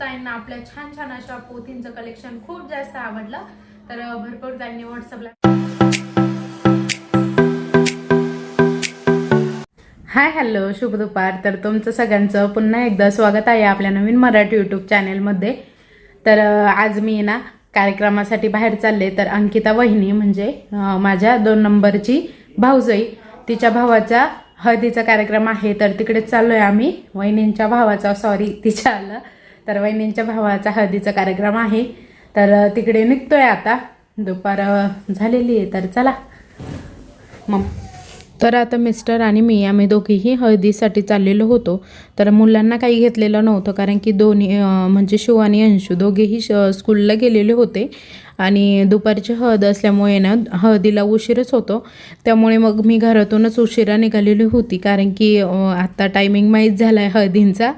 ताईंना आपल्या छान छान अशा पोथींचं कलेक्शन खूप जास्त आवडलं. तर भरपूर ताईंनी व्हॉट्सअपला हाय हॅलो शुभ दुपार. तर तुमचं सगळ्यांचं पुन्हा एकदा स्वागत आहे आपल्या नवीन मराठी यूट्यूब चॅनेलमध्ये तर आज मी ना कार्यक्रमासाठी बाहेर चालले. तर अंकिता वहिनी म्हणजे माझ्या दोन नंबरची भाऊजई तिच्या भावाचा हळदीचा कार्यक्रम आहे. तर तिकडे चाललो आहे आम्ही. वहिनींच्या भावाचा सॉरी तिच्या आलं. तर वहिनींच्या भावाचा हळदीचा कार्यक्रम आहे. तर तिकडे निघतोय आता. दुपार झालेली आहे तर चला. मग तर आता मिस्टर आणि मी आम्ही दोघेही हळदीसाठी चाललेलो होतो. तर मुलांना काही घेतलेलं नव्हतं कारण की दोन्ही म्हणजे शिव आणि अंशू दोघेही श- स्कूलला गेलेले होते. आणि दुपारची हळद असल्यामुळे ना हळदीला उशीरच होतो. त्यामुळे मग मी घरातूनच उशिरा निघालेली होती कारण की आत्ता टायमिंग माहीत झाला आहे हळदींचा.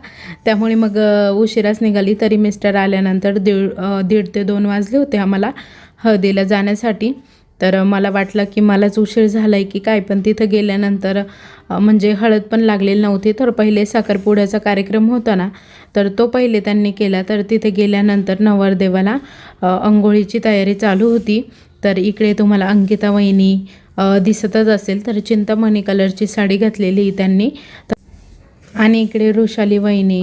त्यामुळे मग उशिराच निघाली. तरी मिस्टर आल्यानंतर दीड दीड ते दोन वाजले होते आम्हाला हळदीला जाण्यासाठी. तर मला वाटलं की मलाच उशीर झाला आहे की काय पण तिथं गेल्यानंतर म्हणजे हळद पण लागलेली नव्हती. तर पहिले साखरपुड्याचा कार्यक्रम होता ना तर तो पहिले त्यांनी केला. तर तिथे गेल्यानंतर नवरदेवाला अंघोळीची तयारी चालू होती. तर इकडे तुम्हाला अंकिता वहिनी दिसतच असेल. तर चिंतामणी कलरची साडी घातलेली त्यांनी. तर आणि इकडे वृषाली वहिनी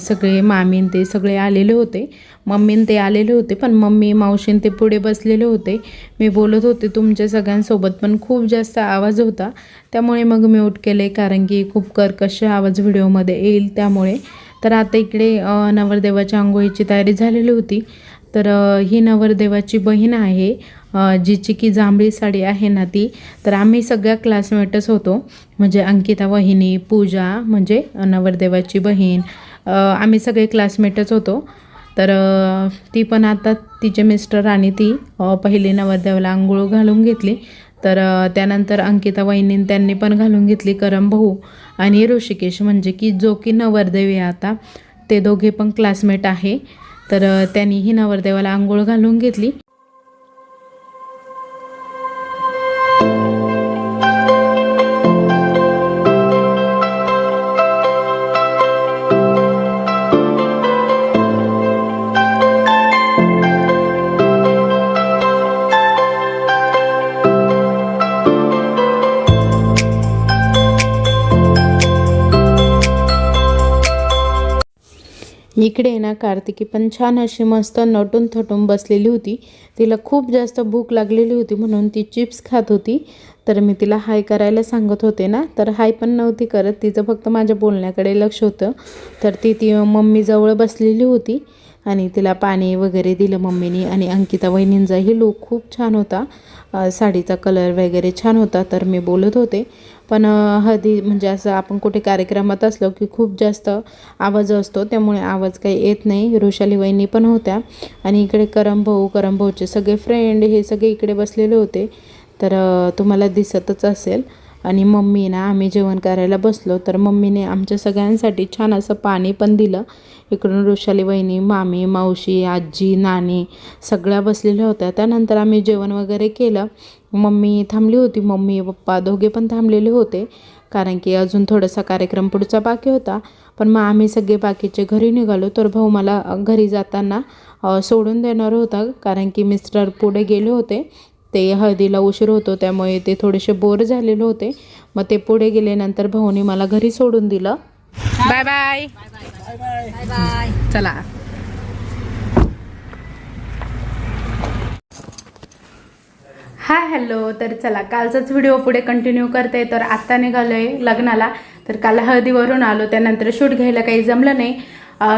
सगळे मामीन ते सगळे आलेले होते. मम्मीन ते आलेले होते पण मम्मी मावशीन ते पुढे बसलेले होते. मी बोलत होते तुमच्या सगळ्यांसोबत पण खूप जास्त आवाज होता. त्यामुळे मग म्यूट केले कारण की खूप कर्कश आवाज व्हिडिओमध्ये येईल त्यामुळे. तर आता इकडे नवरदेवाच्या आंघोळीची तयारी झालेली होती. तर ही नवरदेवाची बहीण आहे जिची की जांभळी साडी आहे ना ती. तर आम्ही सगळ्या क्लासमेटच होतो. म्हणजे अंकिता वहिनी पूजा म्हणजे नवरदेवाची बहीण आम्ही सगळे क्लासमेटच होतो. तर ती पण आता तिचे मिस्टर आणि ती पहिली नवरदेवाला आंघोळ घालून घेतली. तर त्यानंतर अंकिता वहिनीन त्यांनी पण घालून घेतली करम भाऊ आणि ऋषिकेश. म्हणजे की जो की नवरदेवी आहे आता ते दोघे पण क्लासमेट आहे. तर त्यांनीही नवरदेवाला आंघोळ घालून घेतली. इकडे ना कार्तिकी पण छान अशी मस्त नटून थटून बसलेली होती. तिला खूप जास्त भूक लागलेली होती म्हणून ती चिप्स खात होती. तर मी तिला हाय करायला सांगत होते ना तर हाय पण नव्हती करत. तिचं फक्त माझ्या बोलण्याकडे लक्ष होतं. तर ती ती मम्मीजवळ बसलेली होती आणि तिला पाणी वगैरे दिलं मम्मीनी आणि अंकिता वहिनींचाही लूक खूप छान होता. साडीचा कलर वगैरे छान होता तर मी बोलत होते. पण हळदी म्हणजे असं आपण कुठे कार्यक्रमात असलो की खूप जास्त आवाज असतो त्यामुळे आवाज काही येत नाही. वृषाली वहिनी पण होत्या. आणि इकडे करम भाऊ करम भाऊचे सगळे फ्रेंड हे सगळे इकडे बसलेले होते. तर तुम्हाला दिसतच असेल. आणि मम्मी ना आम्ही जेवण करायला बसलो. तर मम्मीने आमच्या सगळ्यांसाठी छान असं पाणी पण दिलं. इकडून वृषाली वहिनी मामी मावशी आजी नानी सगळ्या बसलेल्या होत्या. त्यानंतर आम्ही जेवण वगैरे केलं. मम्मी थांबली होती. मम्मी पप्पा दोघे पण थांबलेले होते. कारण की अजून थोडासा कार्यक्रम पुढचा बाकी होता. पण मग आम्ही सगळे बाकीचे घरी निघालो. तर भाऊ मला घरी जाताना सोडून देणार होता. कारण की मिस्टर पुढे गेले होते. ते हळदीला उशीर होतो. त्यामुळे ते थोडेसे बोर झालेले होते. मग ते पुढे गेल्यानंतर भाऊने मला घरी सोडून दिलं. बाय बाय चला. Hi hello. तर चला कालचाच व्हिडिओ पुढे कंटिन्यू करते. तर आत्ता निघालोय लग्नाला. तर काल हळदीवरून आलो त्यानंतर शूट घ्यायला काही जमलं नाही.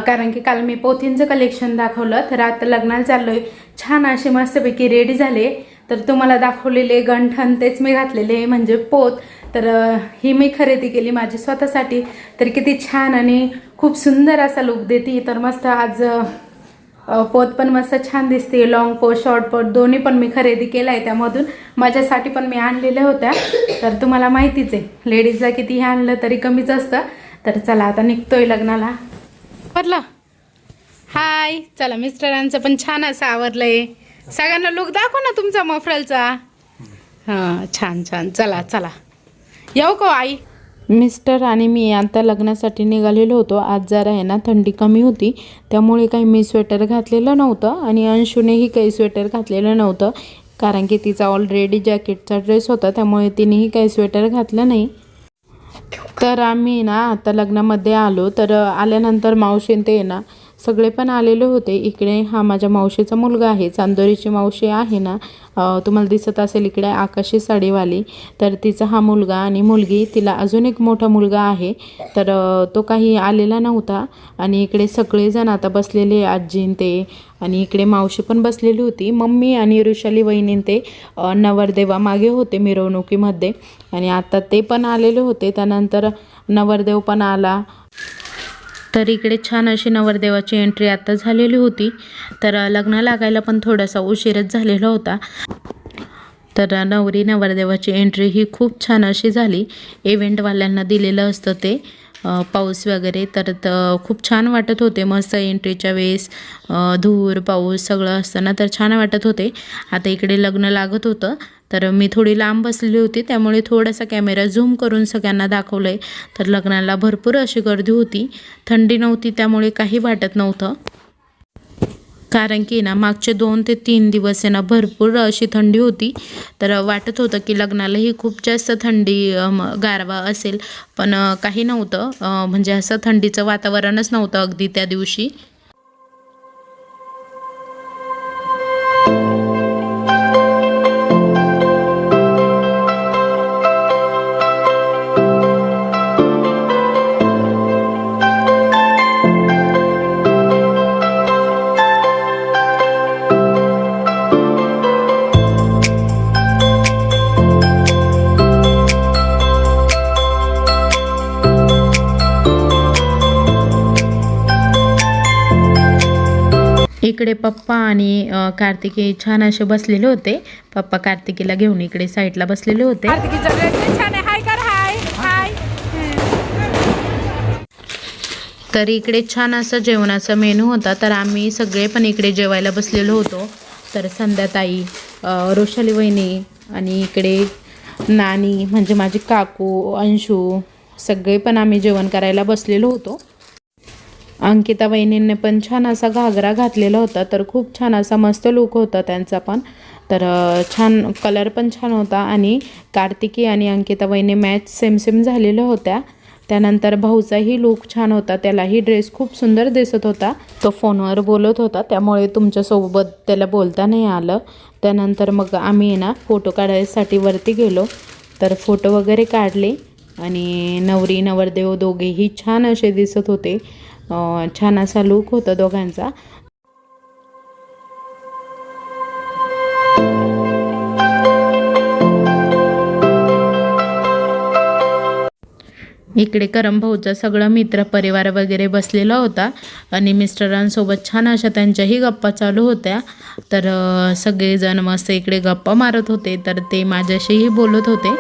कारण की काल मी पोथींचं कलेक्शन दाखवलं. तर आता लग्नाला चाललोय. छान असे मस्तपैकी रेडी झाले. तर तुम्हाला दाखवलेले गंठन तेच मी घातलेले म्हणजे पोत. तर ही मी खरेदी केली माझी स्वतःसाठी. तर किती छान आणि खूप सुंदर असा लुक देते. तर मस्त आज पोत पण मस्त छान दिसते. लॉंग पोत शॉर्ट पोत दोन्ही पण मी खरेदी केलं आहे त्यामधून. माझ्यासाठी पण मी आणलेल्या होत्या. तर तुम्हाला माहितीच आहे लेडीजला कितीही आणलं तरी कमीच असतं. तर चला आता निघतोय लग्नाला. बरला हाय चला मिस्टरांचं पण छान असं आवरलंय. सगळ्यांना लुक दाखव ना तुमचा मफरलचा हां छान छान. चला चला. येऊ का हो, आई? मिस्टर आणि मी आता लग्नासाठी निघालेलो होतो. आज जरा आहे ना थंडी कमी होती. त्यामुळे काही मी स्वेटर घातलेलं नव्हतं आणि अंशूनेही काही स्वेटर घातलेलं नव्हतं. कारण की तिचा ऑलरेडी जॅकेटचा ड्रेस होता त्यामुळे तिनेही काही स्वेटर घातलं नाही. तर आम्ही ना आता लग्नामध्ये आलो. तर आल्यानंतर मावशीन ते ना सगळे पण आलेले होते. इकडे हा माझ्या मावशीचा मुलगा आहे. चांदोरीची मावशी आहे ना तुम्हाला दिसत असेल इकडे आकाशी साडीवाली. तर तिचा हा मुलगा आणि मुलगी तिला अजून एक मोठा मुलगा आहे. तर तो काही आलेला नव्हता. आणि इकडे सगळेजण आता बसलेले आजीं ते. आणि इकडे मावशी पण बसलेली होती. मम्मी आणि ऋषाली वहिनीं ते नवरदेवा मागे होते मिरवणुकीमध्ये. आणि आता ते पण आलेले होते. त्यानंतर नवरदेव पण आला. तर इकडे छान अशी नवरदेवाची एंट्री आता झालेली होती. तर लग्न लागायला पण थोडासा उशीरच झालेला होता. तर नवरी नवरदेवाची एंट्री ही खूप छान अशी झाली. इव्हेंटवाल्यांना दिलेलं असतं ते. पाऊस वगैरे तर खूप छान वाटत होते. मस्त एंट्रीच्या वेळेस धूर पाऊस सगळं असताना तर छान वाटत होते. आता इकडे लग्न लागत होतं. तर मी थोडी लांब बसलेली होती त्यामुळे थोडासा कॅमेरा झूम करून सगळ्यांना दाखवलं आहे तर लग्नाला भरपूर अशी गर्दी होती. थंडी नव्हती त्यामुळे काही वाटत नव्हतं. कारण की ना मागचे दोन ते तीन दिवस आहे ना भरपूर अशी थंडी होती. तर वाटत होतं की लग्नालाही खूप जास्त थंडी गारवा असेल. पण काही नव्हतं. म्हणजे असं थंडीचं वातावरणच नव्हतं अगदी त्या दिवशी. इकडे पप्पा आणि कार्तिकी छान असे बसलेले होते. पप्पा कार्तिकीला घेऊन इकडे साईडला बसलेले होते. तर इकडे छान असं जेवणाचा मेनू होता. तर आम्ही सगळे पण इकडे जेवायला बसलेलो होतो. तर संध्याताई अ, रोषाली वहिनी आणि इकडे नानी म्हणजे माझी काकू अंशू सगळे पण आम्ही जेवण करायला बसलेलो होतो. अंकिता वहिनींनी पण छान असा घागरा घातलेला होता तर खूप छान असा मस्त लुक होता त्यांचा पण. तर छान कलर पण छान होता आणि कार्तिकी आणि अंकिता वहिनी मॅच सेम सेम झालेल्या होत्या. त्यानंतर भाऊचाही लुक छान होता त्यालाही ड्रेस खूप सुंदर दिसत होता. तो फोनवर बोलत होता त्यामुळे तुमच्यासोबत त्याला बोलता नाही आलं. त्यानंतर मग आम्ही ना फोटो काढायसाठी वरती गेलो. तर फोटो वगैरे काढले आणि नवरी नवरदेव दोघेही छान असे दिसत होते. छान असा लुक होता दोघांचा. इकडे करम भाऊचा सगळा मित्र परिवार वगैरे बसलेला होता आणि मिस्टरांसोबत छान अशा त्यांच्याही गप्पा चालू होत्या. तर सगळेजण मस्त इकडे गप्पा मारत होते. तर ते माझ्याशीही बोलत होते.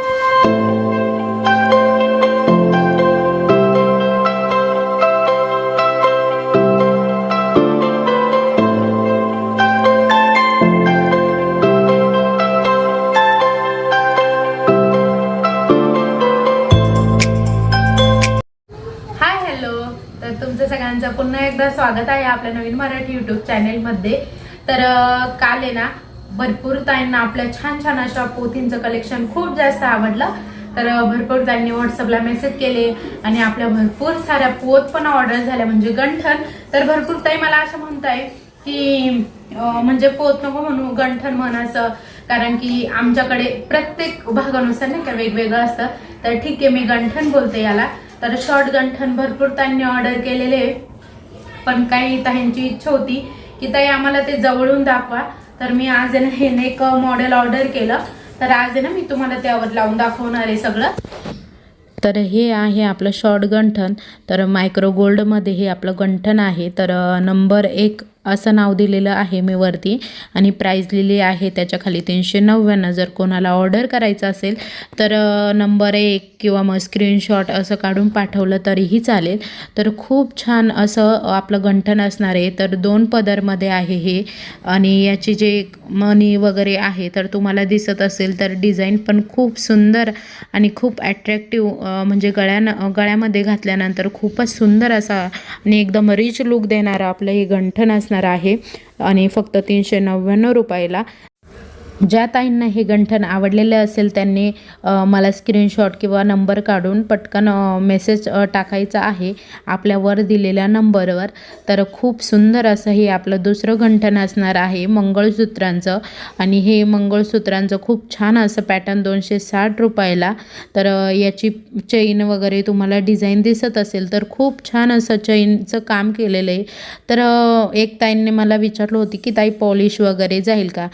एकदा स्वागत आहे आपल्या नवीन मराठी युट्यूब चॅनेलमध्ये तर काल आहे ना भरपूर ताईंना आपल्या छान छान अशा पोथींचं कलेक्शन खूप जास्त आवडलं. तर भरपूर ताईंनी व्हॉट्सअपला मेसेज केले आणि आपल्या भरपूर साऱ्या पोत पण ऑर्डर झाल्या म्हणजे गंठन. तर भरपूर ताई मला असं म्हणताय की म्हणजे पोत नको म्हणू गंठन म्हण असं. कारण की आमच्याकडे प्रत्येक भागानुसार नाही का वेगवेगळं असतं. तर ठीक आहे मी गंठन बोलते याला. तर शॉर्ट गंठन भरपूर त्यांनी ऑर्डर केलेले. आहे. पण काही ताईंची इच्छा होती की ताई आम्हाला ते जवळून दाखवा. तर मी आज आहे ना हे एक मॉडेल ऑर्डर केलं. तर आज आहे ना मी तुम्हाला त्यावर लावून दाखवणार आहे सगळं. तर हे आहे आपलं शॉर्ट गंठन. तर मायक्रो गोल्डमध्ये हे आपलं गंठन आहे. तर नंबर एक असं नाव दिलेलं आहे मी वरती. आणि प्राईज लिहिली आहे त्याच्याखाली तीनशे नव्याण्णव. जर कोणाला ऑर्डर करायचं असेल तर नंबर एक किंवा मग स्क्रीनशॉट असं काढून पाठवलं तरीही चालेल. तर खूप छान असं आपलं गंठण असणार आहे. तर दोन पदरमध्ये आहे हे. आणि याची जे मनी वगैरे आहे तर तुम्हाला दिसत असेल तर डिझाईन पण खूप सुंदर आणि खूप ॲट्रॅक्टिव्ह म्हणजे गळ्यानं गळ्यामध्ये घातल्यानंतर खूपच सुंदर असा आणि एकदम रिच लुक देणारं आपलं हे गंठण असणार आहे. आणि फक्त तीनशे नव्याण्णव रुपयाला ज्या ताईंना हे गंठन आवडलेलं असेल त्यांनी मला स्क्रीनशॉट किंवा नंबर काढून पटकन मेसेज टाकायचा आहे आपल्या वर दिलेल्या नंबरवर तर खूप सुंदर असं हे आपलं दुसरं गंठन असणार आहे मंगळसूत्रांचं. आणि हे मंगळसूत्रांचं खूप छान असं पॅटर्न दोनशे साठ रुपयाला. तर याची चैन वगैरे तुम्हाला डिझाईन दिसत असेल तर खूप छान असं चैनचं काम केलेलं आहे. तर एक ताईंनी मला विचारलं होती की ताई पॉलिश वगैरे जाईल का?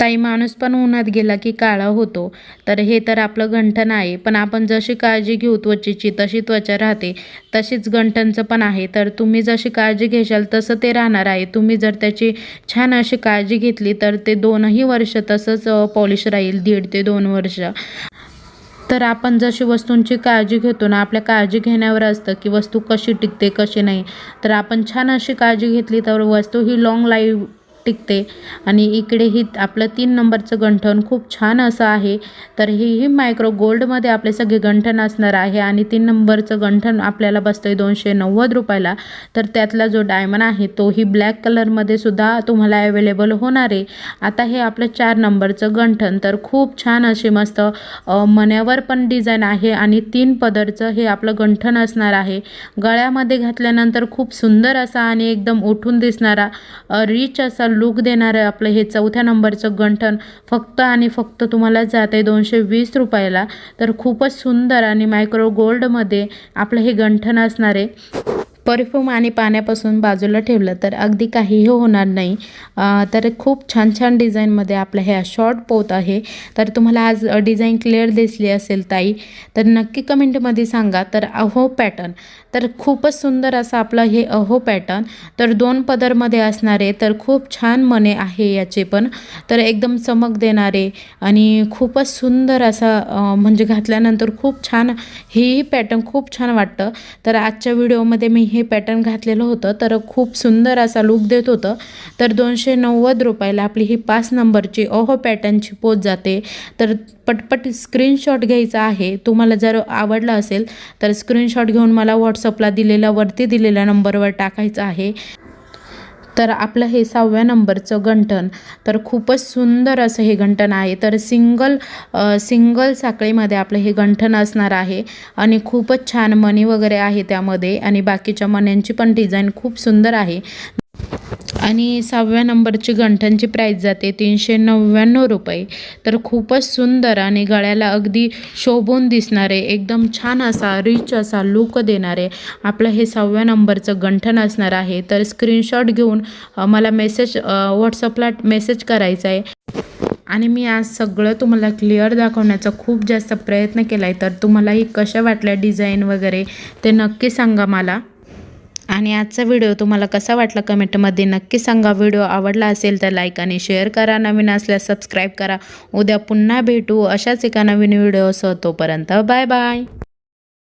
ताई माणूस पण उन्हात गेला की काळा होतो. तर हे तर आपलं गंठन आहे. पण आपण जशी काळजी घेऊ त्वचेची तशी त्वचा राहते. तशीच गंठनचं पण आहे. तर तुम्ही जशी काळजी घेशाल तसं ते राहणार आहे. तुम्ही जर त्याची छान अशी काळजी घेतली तर ते दोनही वर्ष तसंच पॉलिश राहील. दीड ते दोन वर्ष. तर आपण जशी वस्तूंची काळजी घेतो ना आपल्या काळजी घेण्यावर असतं की वस्तू कशी टिकते कशी नाही. तर आपण छान अशी काळजी घेतली तर वस्तू ही लाँग लाईफ टिकते. आणि इकडे ही आपलं तीन नंबरचं गंठण खूप छान असं आहे. तर हेही मायक्रो गोल्डमध्ये आपले सगळे गंठण असणार आहे आणि तीन नंबरचं गंठण आपल्याला बसतं आहे दोनशे नव्वद रुपयाला. तर त्यातला जो डायमंड आहे तोही ब्लॅक कलरमध्ये सुद्धा तुम्हाला अवेलेबल होणार आहे. आता हे आपलं चार नंबरचं गंठण तर खूप छान असे मस्त मन्यावर मण्यावर पण डिझाईन आहे आणि तीन पदरचं हे आपलं गंठण असणार आहे. गळ्यामध्ये घातल्यानंतर खूप सुंदर असा आणि एकदम उठून दिसणारा रिच असा लुक देणारं आपलं हे चौथ्या नंबरचं गंठण फक्त आणि फक्त तुम्हाला जाते दोनशे वीस रुपयाला. तर खूपच सुंदर आणि मायक्रो गोल्डमध्ये आपलं हे गंठण असणार आहे. परफ्यूम आणि पाण्यापासून बाजूला ठेवलं तर अगदी काहीही होणार नाही. तर खूप छान छान डिझाईनमध्ये आपलं हे शॉर्ट पोत आहे. तर तुम्हाला आज डिझाईन क्लिअर दिसली असेल ताई तर नक्की कमेंटमध्ये सांगा. तर अहो पॅटर्न तर खूपच सुंदर असं आपलं हे अहो पॅटर्न. तर दोन पदरमध्ये असणारे तर खूप छान मने आहे याचे पण. तर एकदम चमक देणारे आणि खूपच सुंदर असा म्हणजे घातल्यानंतर खूप छान हेही पॅटर्न खूप छान वाटतं. तर आजच्या व्हिडिओमध्ये मी हे पॅटर्न घातलेलं होतं. तर खूप सुंदर असा लुक देत होतं. तर दोनशे नव्वद रुपयाला आपली ही पाच नंबरची ओहो पॅटर्नची पोच जाते. तर पटपट स्क्रीनशॉट घ्यायचा आहे. तुम्हाला जर आवडलं असेल तर स्क्रीनशॉट घेऊन मला व्हॉट्सअपला दिलेल्या वरती दिलेल्या नंबरवर टाकायचं आहे. तर आपलं हे सहाव्या नंबरचं गंठण तर खूपच सुंदर असं हे गंठण आहे. तर सिंगल सिंगल साखळीमध्ये आपलं हे गंठण असणार आहे आणि खूपच छान मणी वगैरे आहे त्यामध्ये आणि बाकीच्या मण्यांची पण डिझाईन खूप सुंदर आहे. आणि सहाव्या नंबरची गंठनची प्राईस जाते तीनशे नव्याण्णव रुपये. तर खूपच सुंदर आणि गळ्याला अगदी शोभून दिसणारे एकदम छान असा रिच असा लुक देणारे आपलं हे सहाव्या नंबरचं गंठण असणार आहे. तर स्क्रीनशॉट घेऊन मला मेसेज व्हॉट्सअपला मेसेज करायचा आहे. आणि मी आज सगळं तुम्हाला क्लिअर दाखवण्याचा खूप जास्त प्रयत्न केला आहे तर तुम्हालाही कशा वाटल्या डिझाईन वगैरे ते नक्की सांगा मला. आणि आजचा व्हिडिओ तुम्हाला कसा वाटला कमेंटमध्ये नक्की सांगा. व्हिडिओ आवडला असेल तर लाईक आणि शेअर करा. नवीन असल्यास सबस्क्राईब करा. उद्या पुन्हा भेटू अशाच एका नवीन व्हिडिओसह तोपर्यंत बाय बाय